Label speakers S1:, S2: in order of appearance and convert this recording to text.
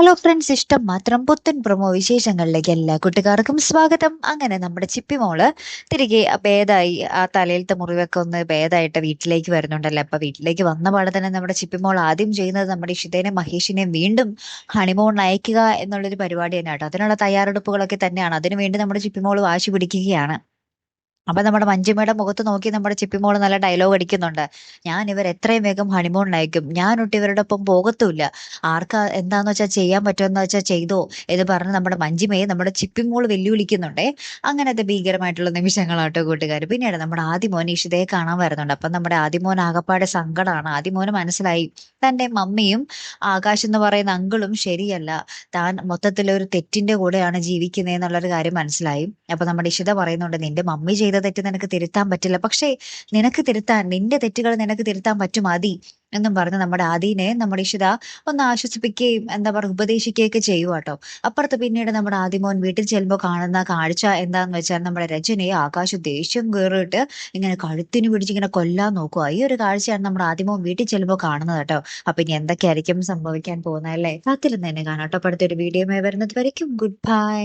S1: Hello friends ഇഷ്ടം മാത്രം പുത്തൻ പ്രൊമോ വിശേഷങ്ങളിലേക്ക് എല്ലാ കൂട്ടുകാർക്കും സ്വാഗതം. അങ്ങനെ നമ്മുടെ ചിപ്പി മോൾ തിരികെ ഭേദമായി ആ തലയിലത്തെ മുറിവൊക്കെ ഒന്ന് ഭേദമായിട്ട് വീട്ടിലേക്ക് വരുന്നുണ്ടല്ലോ. അപ്പൊ വീട്ടിലേക്ക് വന്ന പാടെ തന്നെ നമ്മുടെ ചിപ്പി മോൾ ആദ്യം ചെയ്യുന്നത് നമ്മുടെ ഇഷിതേനെ മഹേഷിനെയും വീണ്ടും ഹണിമോൺ അയക്കുക എന്നുള്ളൊരു പരിപാടി തന്നെ കേട്ടോ. അതിനുള്ള തയ്യാറെടുപ്പുകളൊക്കെ തന്നെയാണ്. അതിനുവേണ്ടി നമ്മുടെ ചിപ്പി മോൾ വാശി പിടിക്കുകയാണ്. അപ്പൊ നമ്മുടെ മഞ്ജുമയുടെ മുഖത്ത് നോക്കി നമ്മുടെ ചിപ്പിമോൾ നല്ല ഡയലോഗ് അടിക്കുന്നുണ്ട്. ഞാൻ ഇവർ എത്രയും വേഗം ഹണിമൂൺ അയക്കും. ഞാനൊട്ട് ഇവരുടെ ഒപ്പം പോകത്തുമില്ല. ആർക്കാ എന്താന്ന് വെച്ചാൽ ചെയ്യാൻ പറ്റുമെന്ന് വെച്ചാൽ ചെയ്തോ എന്ന് പറഞ്ഞ് നമ്മുടെ മഞ്ജിമയെ നമ്മുടെ ചിപ്പിമോൾ വെല്ലുവിളിക്കുന്നുണ്ടേ. അങ്ങനത്തെ ഭീകരമായിട്ടുള്ള നിമിഷങ്ങളാട്ടോ കൂട്ടുകാർ പിന്നീട് നമ്മുടെ ആദിമോൻ ഇഷിതയെ കാണാൻ വരുന്നുണ്ട്. അപ്പൊ നമ്മുടെ ആദിമോൻ ആകപ്പാടെ സങ്കടമാണ് ആദിമോന് മനസ്സിലായി. തന്റെ മമ്മിയും ആകാശ് എന്ന് പറയുന്ന അങ്കിളും ശരിയല്ല. താൻ മൊത്തത്തിലൊരു തെറ്റിന്റെ കൂടെയാണ് ജീവിക്കുന്നത് എന്നുള്ളൊരു കാര്യം മനസ്സിലായി. അപ്പൊ നമ്മുടെ ഇഷിത പറയുന്നുണ്ട് നിന്റെ മമ്മി ചെയ്ത തെറ്റ് നിനക്ക് തിരുത്താൻ പറ്റില്ല. പക്ഷേ നിനക്ക് തിരുത്താൻ നിന്റെ തെറ്റുകൾ നിനക്ക് തിരുത്താൻ പറ്റും ആദി എന്നും പറഞ്ഞ് നമ്മുടെ ആദീനെ നമ്മുടെ ഇഷിത ഒന്ന് ആശ്വസിപ്പിക്കുകയും എന്താ പറയുക ഉപദേശിക്കുകയൊക്കെ ചെയ്യുക കേട്ടോ അപ്പുറത്ത് പിന്നീട് നമ്മുടെ ആദിമോൻ വീട്ടിൽ ചെല്ലുമ്പോൾ കാണുന്ന കാഴ്ച എന്താന്ന് വെച്ചാൽ നമ്മുടെ രജനയെ ആകാശ ദേഷ്യം കയറിയിട്ട് ഇങ്ങനെ കഴുത്തിന് പിടിച്ച് ഇങ്ങനെ കൊല്ലാൻ നോക്കുക ഈ ഒരു കാഴ്ചയാണ് നമ്മുടെ ആദിമോൻ വീട്ടിൽ ചെല്ലുമ്പോൾ കാണുന്നത് കേട്ടോ അപ്പൊ ഇനി എന്തൊക്കെയായിരിക്കും സംഭവിക്കാൻ പോകുന്നത് അല്ലേ? കാത്തിരുന്ന് തന്നെ കാണാം കേട്ടോ അടുത്തൊരു വീഡിയോ വരുന്നത് വരയ്ക്കും. Good bye